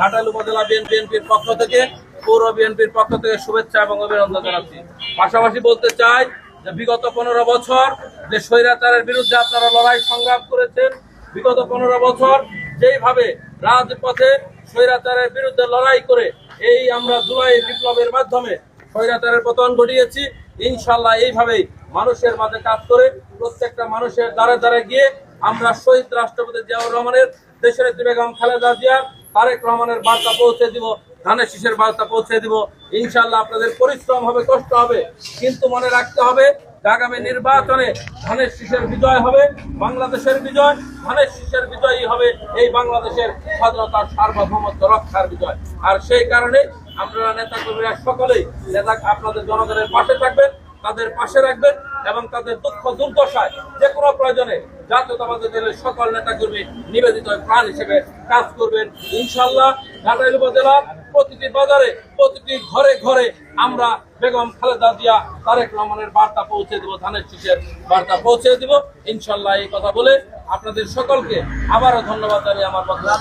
ঘাটাল উপজেলা বিএনপির পক্ষ থেকে, পৌর বিএনপির পক্ষ থেকে শুভেচ্ছা এবং অভিনন্দন জানাচ্ছি। পাশাপাশি বলতে চাই যে বিগত পনেরো বছর যে স্বৈরাচারের বিরুদ্ধে আপনারা লড়াই সংগ্রাম করেছেন, বিগত পনেরো বছর যেইভাবে রাজপথে স্বৈরাচারের বিরুদ্ধে লড়াই করে এই আমরা জুলাই বিপ্লবের মাধ্যমে স্বৈরাচারের পতন ঘটিয়েছি। ইনশাল্লাহ এইভাবেই মানুষের মাঝে কাজ করে প্রত্যেকটা মানুষের দ্বারে দ্বারে গিয়ে আমরা শহীদ রাষ্ট্রপতি জিয়াউর রহমানের, দেশের বেগম খালেদা জিয়া তারেক রহমানের বার্তা পৌঁছে দিব, ধানের শীষের বার্তা পৌঁছে দিব। ইনশাল্লাহ আপনাদের পরিশ্রম হবে, কষ্ট হবে, কিন্তু মনে রাখতে হবে আগামী নির্বাচনে ধানের শীষের বিজয় হবে, বাংলাদেশের বিজয়, ধানের শীষের বিজয়ই হবে, এই বাংলাদেশের স্বাধীনতার সার্বভৌমত্ব রক্ষার বিজয়। আর সেই কারণে আমরা নেতা কর্মীরা সকলেই, নেতা, আপনাদের জনগণের পাশে থাকবেন, তাদের পাশে রাখবেন এবং তাদের দুঃখ, দুর্দশায় যে কোনো প্রয়োজনে জাতীয়তাবাদী দলের সকল নেতাকর্মী নিবেদিত প্রাণ হিসেবে কাজ করবেন। ইনশাল্লাহ ঘাটাইল উপজেলার প্রতিটি বাজারে, প্রতিটি ঘরে ঘরে আমরা বেগম খালেদা জিয়া তারেক রহমানের বার্তা পৌঁছে দিব, ধানের শীষের বার্তা পৌঁছে দিব। ইনশাল্লাহ এই কথা বলে আপনাদের সকলকে আবারও ধন্যবাদ জানিয়ে আমার ধন্যবাদ.